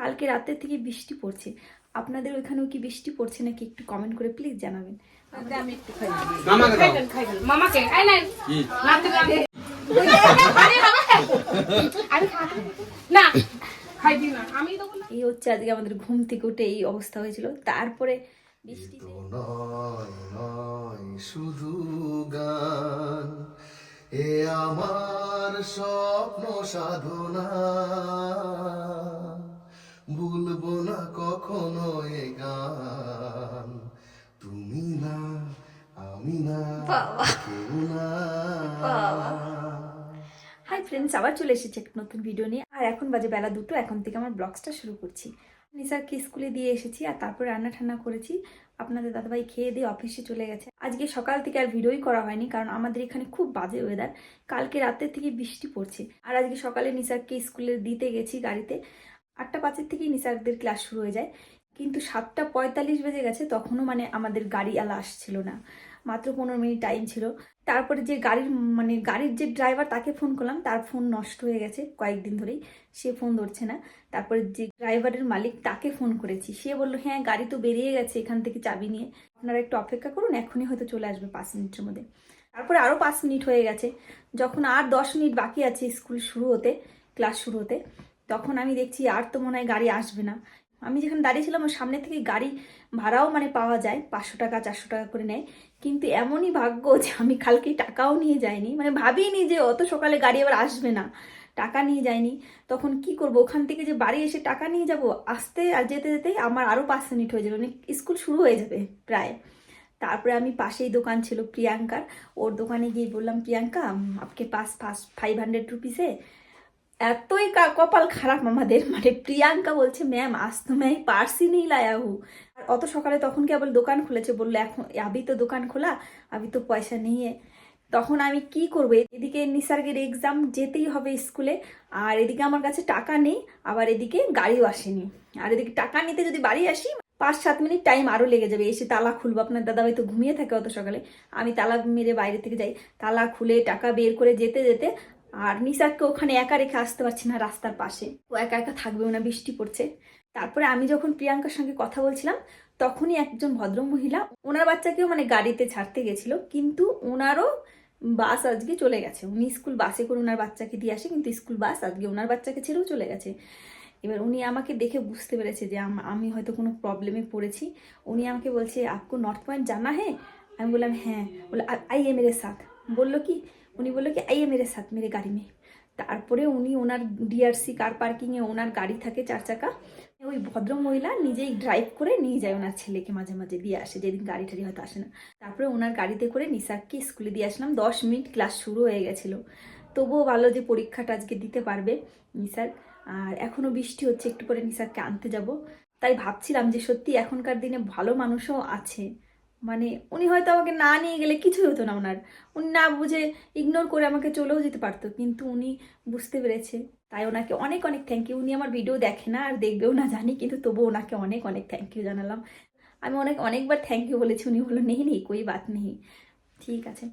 কালকে রাতের থেকে বৃষ্টি পড়ছে। আপনাদের ওইখানেও কি বৃষ্টি পড়ছে নাকি একটু কমেন্ট করে প্লিজ জানাবেন। আমি একটু খাই মামাকে দাও। খাইবেন খাইবেন মামাকে? আই নাই। কি? নাতে নাতে আরে বাবা। আমি খাব না না। আমি তো এই হচ্ছে আজকে আমাদের ঘুম থেকে উঠে এই অবস্থা হয়েছিল। তারপরে শুধু গান। এ আমার স্বপ্ন সাধনা। ফ্রেন্ডস আবার চলে এসেছে একটা নতুন ভিডিও নিয়ে। আর এখন বাজে বেলা দুটো, এখন থেকে আমার ব্লগসটা শুরু করছি। নিসারকে স্কুলে দিয়ে এসেছি আর তারপর রান্না ঠান্না করেছি। আপনাদের দাদাভাই খেয়ে দিয়ে অফিসে চলে গেছে। আজকে সকাল থেকে আর ভিডিওই করা হয়নি, কারণ আমাদের এখানে খুব বাজে ওয়েদার কালকে রাতের থেকে বৃষ্টি পড়ছে। আর আজকে সকালে নিসারকে স্কুলে দিতে গেছি গাড়িতে। আটটা পাঁচের থেকেই নিসারদের ক্লাস শুরু হয়ে যায়। কিন্তু সাতটা পঁয়তাল্লিশ বেজে গেছে, তখনও মানে আমাদের গাড়ি আলা আসছিল না। মাত্র পনেরো মিনিট টাইম ছিল। তারপরে যে গাড়ির মানে গাড়ির যে ড্রাইভার তাকে ফোন করলাম, তার ফোন নষ্ট হয়ে গেছে কয়েকদিন ধরেই। সে ফোন ধরছে না। তারপরে যে ড্রাইভারের মালিক তাকে ফোন করেছি। সে বলল হ্যাঁ গাড়ি তো বেরিয়ে গেছে এখান থেকে চাবি নিয়ে। আপনারা একটু অপেক্ষা করুন, এখনই হয়তো চলে আসবে পাঁচ মিনিটের মধ্যে। তারপরে আরও পাঁচ মিনিট হয়ে গেছে। যখন আর দশ মিনিট বাকি আছে স্কুল শুরু হতে, ক্লাস শুরু হতে, তখন আমি দেখছি আর তো মনে হয় গাড়ি আসবে না। আমি যেখানে দাঁড়িয়েছিলাম ওর সামনে থেকে গাড়ি ভাড়াও মানে পাওয়া যায়। পাঁচশো টাকা, চারশো টাকা করে নেয়। কিন্তু এমনই ভাগ্য যে আমি কালকে টাকাও নিয়ে যাইনি। মানে ভাবিনি যে অত সকালে গাড়ি আবার আসবে না। টাকা নিয়ে যায়নি তখন কি করব? ওখান থেকে যে বাড়ি এসে টাকা নিয়ে যাব, আসতে আর যেতে যেতেই আমার আরও পাঁচ মিনিট হয়ে যাবে। মানে স্কুল শুরু হয়ে যাবে প্রায়। তারপরে আমি পাশেই দোকান ছিল প্রিয়াঙ্কার। ওর দোকানে গিয়ে বললাম, প্রিয়াঙ্কা আপকে পাস ফার্স্ট ফাইভ হান্ড্রেড রুপিসে এতই কপাল খারাপ আমাদের। মানে প্রিয়াঙ্কা বলছে ম্যাম আজ তো ম্যাম পার্সই নেই লায়া হু আর অত সকালে তখন কেবল দোকান খুলেছে? বলল, এখন আবি তো দোকান খোলা, আবি তো পয়সা है। তখন আমি কি করব? এদিকে নিসার্গের এক্সাম যেতেই হবে স্কুলে আর এদিকে আমার কাছে টাকা নেই, আবার এদিকে গাড়িও আসেনি। আর এদিকে টাকা নিতে যদি বাড়ি আসি পাঁচ সাত মিনিট টাইম আরও লেগে যাবে। এসে তালা খুলবো। আপনার দাদাভাই তো ঘুমিয়ে থাকে অত সকালে। আমি তালা মেরে বাইরে থেকে যাই। তালা খুলে টাকা বের করে যেতে যেতে আর নিসারকে ওখানে একা রেখে আসতে পারছি না রাস্তার পাশে। ও একা একা থাকবেও না, বৃষ্টি পড়ছে। তারপরে আমি যখন প্রিয়াঙ্কার সঙ্গে কথা বলছিলাম, তখনই একজন ভদ্র মহিলা ওনার বাচ্চাকেও মানে গাড়িতে ছাড়তে গেছিল, কিন্তু ওনারও বাস আজকে চলে গেছে। উনি স্কুল বাসে করে ওনার বাচ্চাকে দিয়ে আসে, কিন্তু স্কুল বাস আজকে ওনার বাচ্চাকে ছেড়েও চলে গেছে। এবার উনি আমাকে দেখে বুঝতে পেরেছে যে আমি হয়তো কোনো প্রবলেমে পড়েছি। উনি আমাকে বলছে, আপকো নর্থ পয়েন্ট জানা হ্যাঁ আমি বললাম হ্যাঁ। বলে আই এম এর সাথ। বলল, কি? উনি বলল কি, আইয়ে মেরে সাথ, মেরে গাড়ি মে। তারপরে উনি ওনার ডিআরসি কার পার্কিংয়ে ওনার গাড়ি থাকে চার চাকা। ওই ভদ্র মহিলা নিজেই ড্রাইভ করে নিয়ে যায় ওনার ছেলেকে মাঝে মাঝে দিয়ে আসে, যেদিন গাড়ি টাড়ি হয়তো আসে না। তারপরে ওনার গাড়িতে করে নিসারকে স্কুলে দিয়ে আসলাম। দশ মিনিট ক্লাস শুরু হয়ে গেছিল। তবুও ভালো যে পরীক্ষাটা আজকে দিতে পারবে নিসার। আর এখনও বৃষ্টি হচ্ছে, একটু পরে নিসারকে আনতে যাব। তাই ভাবছিলাম যে সত্যি এখনকার দিনে ভালো মানুষও আছে। মানে উনি হয়তো আমাকে না নিয়ে গেলে কিছুই হতো না ওনার। উনি না বুঝে ইগনোর করে আমাকে চলেও যেতে পারতো, কিন্তু উনি বুঝতে পেরেছে। তাই ওনাকে অনেক অনেক থ্যাংক ইউ উনি আমার ভিডিও দেখে না আর দেখবেও না জানি, কিন্তু তবুও ওনাকে অনেক অনেক থ্যাংক ইউ জানালাম। আমি অনেক, অনেকবার থ্যাংক ইউ বলেছি। উনি বলল, নেই নেই কই বাত নেই। ঠিক আছে।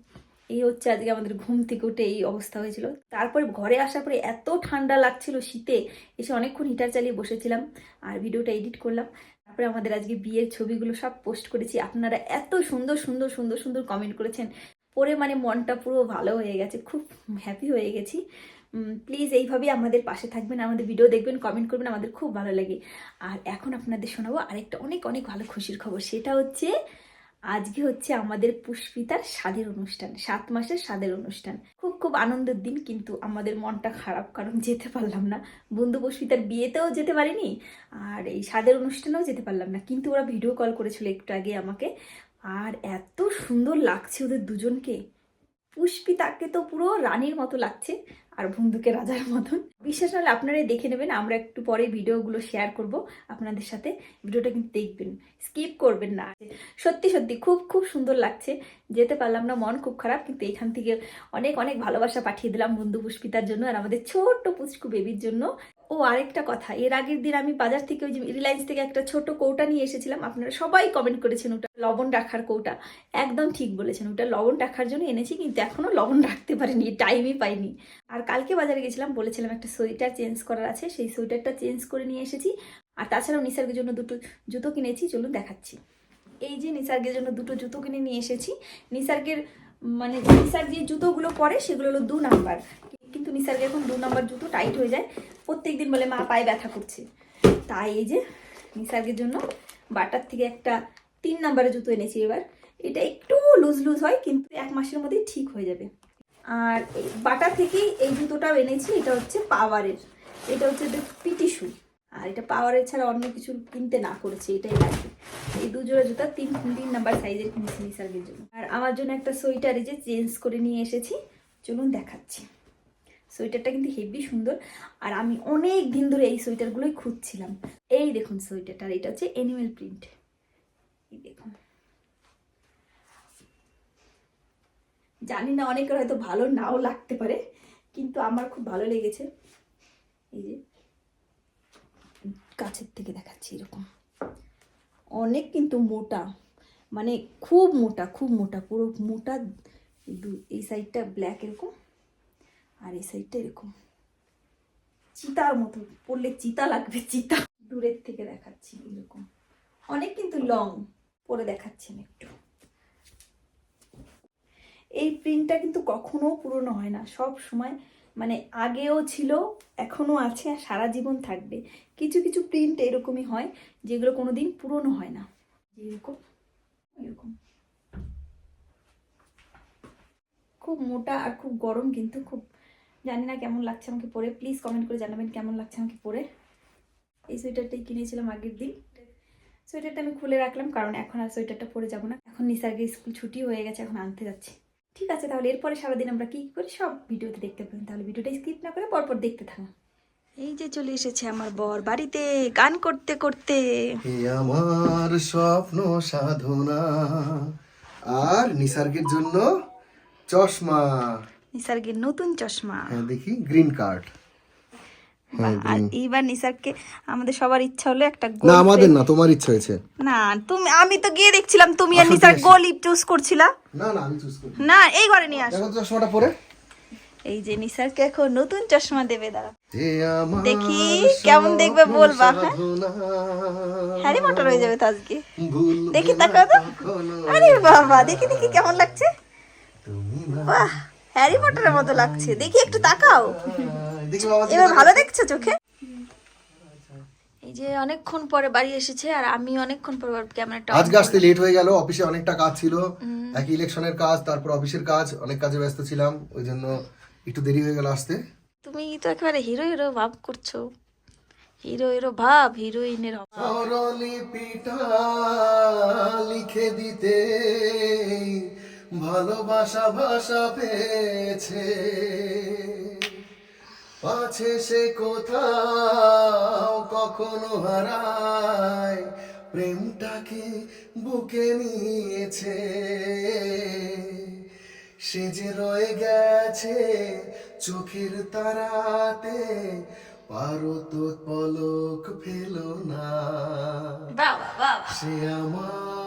এই হচ্ছে আজকে আমাদের ঘুম থেকে উঠে এই অবস্থা হয়েছিল। তারপরে ঘরে আসার পরে এত ঠান্ডা লাগছিল শীতে। এসে অনেকক্ষণ হিটার চালিয়ে বসেছিলাম আর ভিডিওটা এডিট করলাম। তারপরে আমাদের আজকে বিয়ের ছবিগুলো সব পোস্ট করেছি। আপনারা এত সুন্দর সুন্দর সুন্দর সুন্দর কমেন্ট করেছেন। পরে মানে মনটা পুরো ভালো হয়ে গেছে, খুব হ্যাপি হয়ে গেছি। প্লিজ এইভাবেই আমাদের পাশে থাকবেন, আমাদের ভিডিও দেখবেন কমেন্ট করবেন, আমাদের খুব ভালো লাগে। আর এখন আপনাদের শোনাবো আরেকটা অনেক অনেক ভালো খুশির খবর। সেটা হচ্ছে আজকে হচ্ছে আমাদের পুষ্পিতার স্বাদের অনুষ্ঠান, সাত মাসের স্বাদের অনুষ্ঠান। খুব খুব আনন্দের দিন, কিন্তু আমাদের মনটা খারাপ, কারণ যেতে পারলাম না। বন্ধু পুষ্পিতার বিয়েতেও যেতে পারিনি, আর এই স্বাদের অনুষ্ঠানেও যেতে পারলাম না। কিন্তু ওরা ভিডিও কল করেছিল একটু আগে আমাকে। আর এত সুন্দর লাগছে ওদের দুজনকে। পুষ্পিতাকে তো পুরো রানীর মতো লাগছে আর বন্ধুকে রাজার মতন। বিশ্বাস নাহলে আপনারাই দেখে নেবেন, আমরা একটু পরে ভিডিওগুলো শেয়ার করব আপনাদের সাথে। ভিডিওটা কিন্তু দেখবেন স্কিপ করবেন না। সত্যি সত্যি খুব খুব সুন্দর লাগছে। যেতে পারলাম না, মন খুব খারাপ, কিন্তু এখান থেকে অনেক অনেক ভালোবাসা পাঠিয়ে দিলাম বন্ধু পুষ্পিতার জন্য আর আমাদের ছোট্ট পুচকু বেবির জন্য। ও আরেকটা কথা, এর আগের দিন আমি বাজার থেকে ওই যে রিলায়েন্স থেকে একটা ছোট কৌটা নিয়ে এসেছিলাম, আপনারা সবাই কমেন্ট করেছেন ওটা, লবণ রাখার কৌটা। একদম ঠিক বলেছেন, ওটা লবণ রাখার জন্য এনেছি, কিন্তু এখনও লবণ রাখতে পারিনি টাইমই পাইনি। আর কালকে বাজারে গেছিলাম, বলেছিলাম একটা সোয়েটার চেঞ্জ করার আছে, সেই সোয়েটারটা চেঞ্জ করে নিয়ে এসেছি। আর তাছাড়াও নিসার্গের জন্য দুটো জুতো কিনেছি, চলুন দেখাচ্ছি। এই যে নিসার্গের জন্য দুটো জুতো কিনে নিয়ে এসেছি। নিসার্গের মানে নিসার্গ যে জুতোগুলো পরে, সেগুলো হলো দু নাম্বার কিন্তু নিসার্গ এখন দু নম্বর জুতো টাইট হয়ে যায়। প্রত্যেকদিন বলে, মা, পায়ে ব্যথা করছে। তাই এই যে নিসার্গের জন্য বাটার থেকে একটা তিন নাম্বারের জুতো এনেছি এবার। এটা একটু লুজ লুজ হয়, কিন্তু এক মাসের মধ্যেই ঠিক হয়ে যাবে। আর বাটার থেকেই এই জুতোটাও এনেছি, এটা হচ্ছে পাওয়ারের। এটা হচ্ছে পিটি শু। আর এটা পাওয়ারের ছাড়া অন্য কিছু কিনতে না করেছে, এটাই লাগবে এই দুজোড়া জুতা তিন তিন নাম্বার সাইজের কিনেছি নিসার্গের জন্য। আর আমার জন্য একটা সোয়েটার এই যে চেঞ্জ করে নিয়ে এসেছি। চলুন দেখাচ্ছি। সোয়েটারটা কিন্তু হেভি সুন্দর। আর আমি অনেক দিন ধরে এই সোয়েটারগুলোই খুঁজছিলাম। এই দেখুন সোয়েটারটা এটা হচ্ছে অ্যানিমেল প্রিন্ট এই দেখুন। জানি না, অনেকের হয়তো ভালো নাও লাগতে পারে, কিন্তু আমার খুব ভালো লেগেছে। এই যে, কাছের থেকে দেখাচ্ছি এরকম। অনেক কিন্তু মোটা মানে খুব মোটা খুব মোটা, পুরো মোটা এই সাইডটা ব্ল্যাক এরকম। আর এই সাইডটা এরকম। চিতার মতো, পড়লে চিতা লাগবে, চিতা। দূরের থেকে দেখাচ্ছি এরকম। অনেক কিন্তু লং পরে দেখাচ্ছি আমি একটু। এই প্রিন্টটা কিন্তু কখনো পুরনো হয় না। সব সময় মানে আগেও ছিল এখনও আছে আর সারা জীবন থাকবে। কিছু কিছু প্রিন্ট এরকমই হয়, যেগুলো কোনো দিন পুরনো হয় না। যেরকম, এরকম। খুব মোটা আর খুব গরম কিন্তু খুব জানি না কেমন লাগছে আমাকে পরে প্লিজ কমেন্ট করে জানাবেন কেমন লাগছে আমাকে পরে এই সোয়েটারটাই কিনেছিলাম আগের দিন। সোয়েটারটা আমি খুলে রাখলাম কারণ এখন আর সোয়েটারটা পরে যাব না। এখন নিসার্গের স্কুল ছুটি হয়ে গেছে এখন আনতে যাচ্ছি। ঠিক আছে তাহলে এরপরে সারাদিন আমরা কী করি সব ভিডিওতে দেখতে পাবেন। তাহলে ভিডিওটা স্কিপ না করে পরপর দেখতে থাকুন। এই যে চলে এসেছে আমার বর বাড়িতে গান করতে করতে। আমার স্বপ্ন সাধনা আর নিসার্গের জন্য চশমা। নিসার্গের নতুন চশমা। হ্যাঁ দেখি গ্রিন কার্ড হ্যাঁ আর এইবার নিসার্গকে আমাদের সবার ইচ্ছা হলো একটা না আমাদের না তোমার ইচ্ছা হয়েছে। না তুমি আমি তো গিয়ে দেখছিলাম তুমি আর নিসার। গোল চুজ করছিলা। না না আমি চুজ করি না এই ঘরে নিয়ে আসো। দেখো চশমাটা পরে। এই যে নিসারকে এখন নতুন চশমা দেবে দাঁড়া দেখি, কেমন দেখবে বলবা, হ্যাঁ? হ্যারি মটর হয়ে যাবে তো আজকে। দেখি তাকাও তো। আরে বাবা দেখি দেখি কেমন লাগছে। বাহ। হ্যারি পটারের মতো লাগছে। দেখি একটু তাকাও। দেখি এবার ভালো দেখছ চোখে? এই যে অনেকক্ষণ পরে বাড়ি এসেছে আর আমি অনেকক্ষণ পরে ক্যামেরাটা আজকে আসতে লেট হয়ে গেল অফিসে অনেকটা কাজ ছিল। এক ইলেকশনের কাজ তারপর অফিসের কাজ অনেক কাজে ব্যস্ত ছিলাম ওই জন্য একটু দেরি হয়ে গেল আসতে। তুমি তো একেবারে হিরো হিরো ভাব করছ। হিরো হিরো ভাব হিরোইনের অভাব। লিখে দিতে। ভালোবাসা ভাষা পেয়েছে। পাছে সে কোথাও কখনো হারায় প্রেমটাকে বুকে নিয়েছে? সে যে রয়ে গেছে চোখের তারাতে পারো তো পলক ফেলো না। সে আমার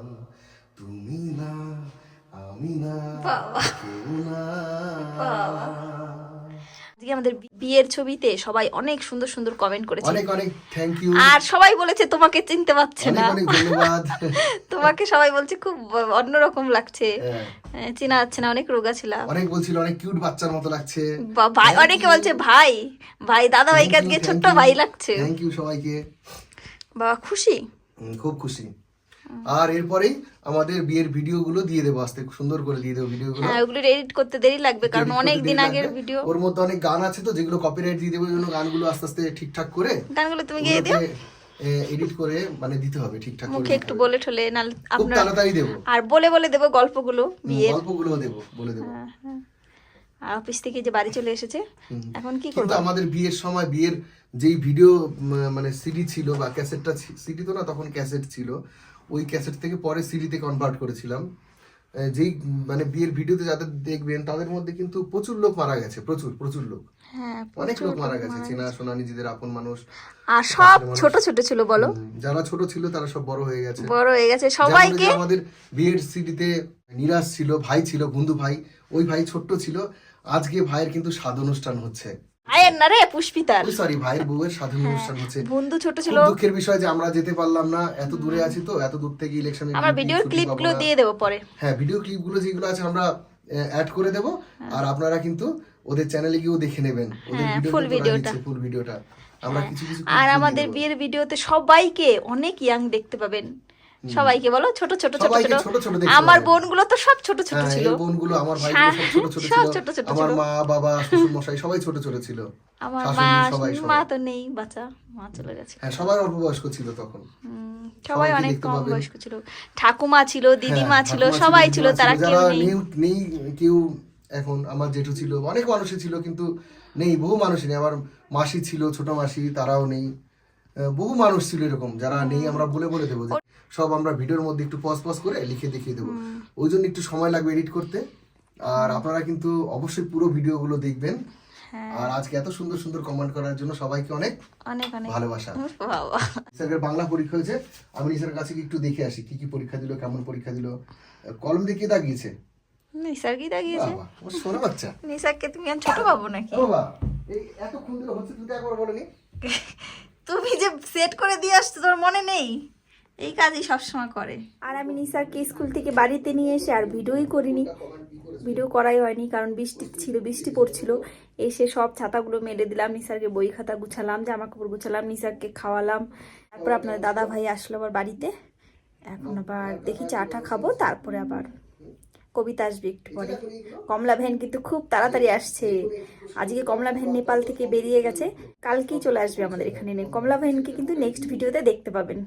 আমি না আজকে আমাদের বিয়ের ছবিতে সবাই অনেক সুন্দর সুন্দর কমেন্ট করেছে। অনেক অনেক থ্যাংক ইউ আর সবাই বলেছে তোমাকে চিনতে পারছে না। অনেক ধন্যবাদ। তোমাকে সবাই বলছে খুব অন্যরকম লাগছে। হ্যাঁ, চেনা যাচ্ছে না অনেক রোগা ছিলাম। অনেক বলছিল অনেক কিউট বাচ্চার মতো লাগছে। ভাই অনেকে বলছে ভাই ভাই দাদা ভাইকে আজকে ছোট্ট ভাই লাগছে। থ্যাংক ইউ সবাইকে। বাবা খুশি? খুব খুশি। আর এরপরেই আমাদের বিয়ের ভিডিওগুলো দিয়ে দেবো আস্তে সুন্দর করে দিয়ে দেবো ভিডিওগুলো। হ্যাঁ ওগুলো এডিট করতে দেরি লাগবে কারণ অনেক দিন আগের ভিডিও ওর মধ্যে অনেক গান আছে তো যেগুলো কপিরাইট দিয়ে দেবো জন্য গানগুলো আস্তে আস্তে ঠিকঠাক করে গানগুলো তুমি গেয়ে দিও। এডিট করে মানে দিতে হবে ঠিকঠাক মুখে একটু বলে ঠলে খুব আপনার তাড়াতাড়ি দেবো। আর বলে বলে দেবো গল্পগুলো বিয়ের। গল্পগুলোও দেবো বলে দেবো। হ্যাঁ, হ্যাঁ। আর অফিস থেকে যে বাড়ি চলে এসেছে এখন কি করব? আমাদের বিয়ের সময় বিয়ের যেই ভিডিও মানে সিডি ছিল বা ক্যাসেটটা সিডি তো না তখন ক্যাসেট ছিল। ওই ক্যাসেট থেকে পরে সিডিতে কনভার্ট করেছিলাম। যেই মানে বিয়ের ভিডিওতে যাদের দেখবেন তাদের মধ্যে কিন্তু প্রচুর লোক মারা গেছে প্রচুর প্রচুর লোক। হ্যাঁ অনেক লোক মারা গেছে চেনা শোনা নিজেদের আপন মানুষ। আর সব ছোট ছোট ছিল বলো? যারা ছোট ছিল তারা সব বড় হয়ে গেছে। বড় হয়ে গেছে। সবাইকে আমাদের বিয়ের সিডিতে নিরাজ ছিল ভাই ছিল বন্ধু ভাই ওই ভাই ছোট্ট ছিল। আজকে ভাইয়ের কিন্তু স্বাদ অনুষ্ঠান হচ্ছে। আয়ের না রে পুষ্পিতার। সরি ভাইয়ের বউয়ের স্বাধীন অনুষ্ঠান হচ্ছে। বন্ধু ছোট ছিল। দুঃখের বিষয় যে আমরা যেতে পারলাম না এত দূরে আছি তো এত দূর থেকে ইলেকশনের আমার ভিডিওর ক্লিপগুলো দিয়ে দেবো পরে। হ্যাঁ ভিডিও ক্লিপগুলো যেগুলো আছে আমরা অ্যাড করে দেব। আর আপনারা কিন্তু ওদের চ্যানেলে গিয়েও দেখে নেবেন। ওদের হ্যাঁ, ভিডিও full ভিডিওটা। ফুল ভিডিওটা আমরা কিছু কিছু আর আমাদের বিয়ের ভিডিওতে সবাইকে অনেক ইয়াং দেখতে পাবেন। সবাইকে বলো ছোট ছোট ছোট ছোট। আমার। বোনগুলো তো সব ছোট ছোট হ্যাঁ, ছিল। বোনগুলো আমার হ্যাঁ, সব ছোট ছোট ছিল। আমার মা বাবা শ্বশুর মশাই সবাই ছোট ছোট ছিল। আমার মা মা তো নেই বাচ্চা মা চলে গেছে। হ্যাঁ সবাই অল্প বয়স্ক ছিল তখন। সবাই অনেক কম বয়স্ক ছিল। ঠাকুমা ছিল দিদিমা হ্যাঁ, ছিল সবাই ছিল তারা কেউ নেই। নেই নেই কেউ এখন আমার জেঠু ছিল। অনেক মানুষই ছিল কিন্তু নেই বহু মানুষই নেই। আমার মাসি ছিল ছোট মাসি তারাও নেই। বহু মানুষ ছিল এরকম। যারা নেই আমরা বলে বলে দেবো সব আমরা ভিডিওর মধ্যে একটু পজ পজ করে লিখে দেখিয়ে দেবো। ওই জন্য একটু সময় লাগবে এডিট করতে। আর আপনারা কিন্তু অবশ্যই পুরো ভিডিওগুলো দেখবেন। হ্যাঁ। আর আজকে এত সুন্দর সুন্দর কমেন্ট করার জন্য সবাইকে অনেক অনেক অনেক ভালোবাসা। বাবা স্যারের বাংলা পরীক্ষা হয়েছে। আমি নিসার কাছে একটু দেখে আসি কি কি পরীক্ষা দিল কেমন পরীক্ষা দিল। কলম দিয়ে কে দাগিয়েছে? নিসার কি দাগিয়েছে। বাবা ও সোনা বাচ্চা। নিসারকে তুমি ছোট পাবো নাকি? বাবা এই এত খুন দিলে হচ্ছে তুই তো একবার বলেনি। তুমি যে সেট করে দিয়ে আসছো তোর মনে নেই? এই কাজই সবসময় করে। আর আমি নিসারকে স্কুল থেকে বাড়িতে নিয়ে এসে আর ভিডিওই করিনি। ভিডিও করাই হয়নি, কারণ বৃষ্টি ছিল, বৃষ্টি পড়ছিল। এসে সব ছাতাগুলো মেলে দিলাম, নিসারকে বই খাতা গুছালাম জামা কাপড় গুছালাম, নিসারকে খাওয়ালাম। তারপর আপনার দাদা ভাই আসলো আবার বাড়িতে। এখন আবার দেখি চাটা খাব, তারপরে আবার কবিতা আসবে একটু পরে। কমলা ভ্যান কিন্তু খুব তাড়াতাড়ি আসছে। আজকে কমলা ভ্যান নেপাল থেকে বেরিয়ে গেছে। কালকেই চলে আসবে আমাদের এখানে। কমলা ভ্যানকে কিন্তু নেক্সট ভিডিওতে দেখতে পাবেন।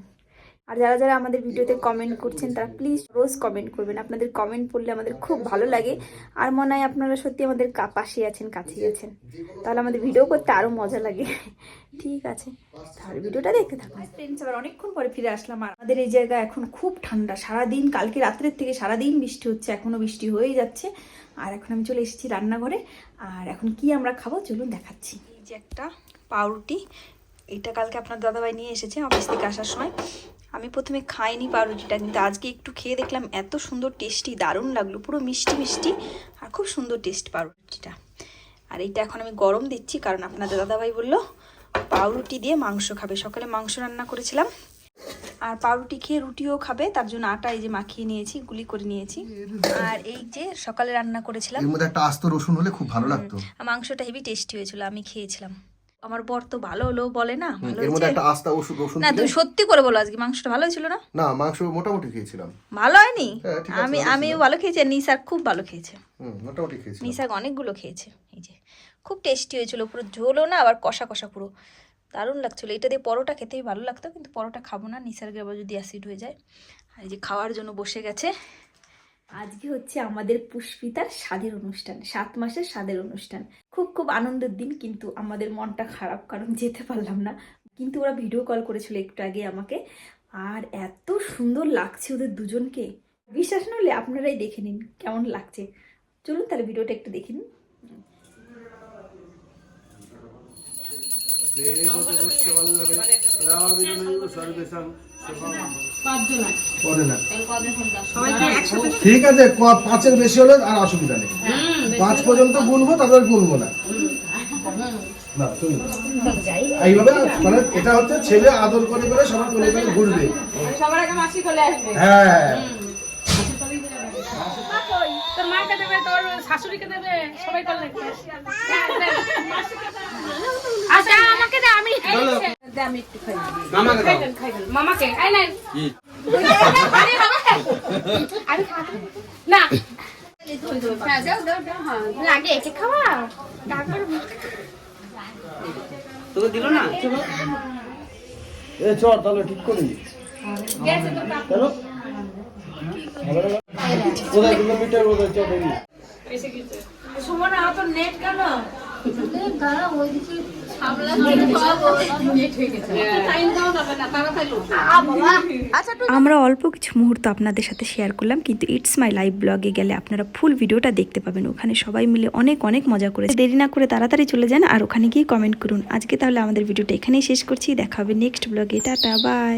আর যারা যারা আমাদের ভিডিওতে কমেন্ট করছেন, তারা প্লিজ রোজ কমেন্ট করবেন। আপনাদের কমেন্ট পড়লে আমাদের খুব ভালো লাগে। আর মনে হয় আপনারা সত্যি আমাদের পাশে আছেন, কাছেই আছেন। তাহলে আমাদের ভিডিও করতে আরও মজা লাগে। ঠিক আছে। তাহলে ভিডিওটা দেখতে থাকুন। ফ্রেন্ডস আবার অনেকক্ষণ পরে ফিরে আসলাম। আর আমাদের এই জায়গা এখন খুব ঠান্ডা। সারাদিন, কালকে রাত্রের থেকে সারাদিন বৃষ্টি হচ্ছে। এখনও বৃষ্টি হয়েই যাচ্ছে। আর এখন আমি চলে এসেছি রান্নাঘরে। আর এখন কি আমরা খাব? চলুন দেখাচ্ছি। এই যে একটা পাউরুটি। এটা কালকে আপনার দাদাভাই নিয়ে এসেছে অফিস থেকে আসার সময়। আমি প্রথমে খাইনি পাউরুটিটা কিন্তু আজকে একটু খেয়ে দেখলাম এত সুন্দর টেস্টি দারুণ লাগল পুরো মিষ্টি মিষ্টি আর খুব সুন্দর টেস্ট পাউরুটিটা। আর এইটা এখন আমি গরম দিচ্ছি কারণ আপনাদের দাদাভাই বলল পাউরুটি দিয়ে মাংস খাবে। সকালে মাংস রান্না করেছিলাম আর পাউরুটি খেয়ে রুটিও খাবে তার জন্য আটা এই যে মাখিয়ে নিয়েছি গুলি করে নিয়েছি। আর এই যে সকালে রান্না করেছিলাম এর মধ্যে একটা আস্ত রসুন হলে খুব ভালো লাগতো। মাংসটা হেভি টেস্টি হয়েছিল আমি খেয়েছিলাম। আমার বর তো ভালো হলো বলে না এর মধ্যে একটা আস্তা ওষুধ রসুন না তুই সত্যি করে বলো আজকে মাংসটা ভালো হয়েছিল না? না মাংস মোটামুটি খেয়েছিলাম। ভালো হয়নি? হ্যাঁ, আছে, আমি ভালো খেয়েছি নিসার খুব ভালো খেয়েছে। হুম মোটামুটি খেয়েছিলাম। নিসার অনেকগুলো খেয়েছে এই যে। খুব টেস্টি হয়েছিল পুরো ঝোলও না আবার কষা কষা পুরো। দারুণ লাগছিল এটা দিয়ে পরোটা খেতেই ভালো লাগতো কিন্তু পরোটা খাব না নিসার্গে আবার যদি অ্যাসিড হয়ে যায়। আর এই যে খাওয়ার জন্য বসে গেছে আজকে হচ্ছে আমাদের পুষ্পিতার স্বাদের অনুষ্ঠান, সাত মাসের স্বাদের অনুষ্ঠান। খুব খুব আনন্দের দিন, কিন্তু আমাদের মনটা খারাপ কারণ যেতে পারলাম না। কিন্তু ওরা ভিডিও কল করেছিল একটু আগে আমাকে। আর এত সুন্দর লাগছে ওদের দুজনকে। বিশ্বাস না হলে আপনারাই দেখে নিন কেমন লাগছে। চলুন তাহলে ভিডিওটা একটু দেখে নিন। ঠিক আছে ক- পাঁচের বেশি হলে আর অসুবিধা নেই। পাঁচ পর্যন্ত গুনবো তারপর গুনবো না। এইভাবে মানে এটা হচ্ছে ছেলে আদর করে করে সবার করে করে ঘুরবে। সবার আগে মাসি চলে আসবে। হ্যাঁ। তোর মাকে দেবে তোর শাশুড়িকে দেবে সবাই তোর লাগবে আচ্ছা আমাকে দে আমি দে আমি একটু খাই। খাইবেন খাইবেন মামাকে আই নাই আমি খাব না। হ্যাঁ দাও হ্যাঁ। লাগে একে খাওয়া। তারপর তোকে দিল না? এ চল তাহলে ঠিক করি কোথায় কিলোমিটার কোথায় চল দেখি আমরা অল্প কিছু মুহূর্ত আপনাদের সাথে শেয়ার করলাম কিন্তু ইটস মাই লাইভ ব্লগে গেলে আপনারা ফুল ভিডিওটা দেখতে পাবেন। ওখানে সবাই মিলে অনেক অনেক মজা করে দেরি না করে তাড়াতাড়ি চলে যান আর ওখানে গিয়ে কমেন্ট করুন। আজকে তাহলে আমাদের ভিডিওটা এখানেই শেষ করছি। দেখা হবে নেক্সট ব্লগে টাটা বাই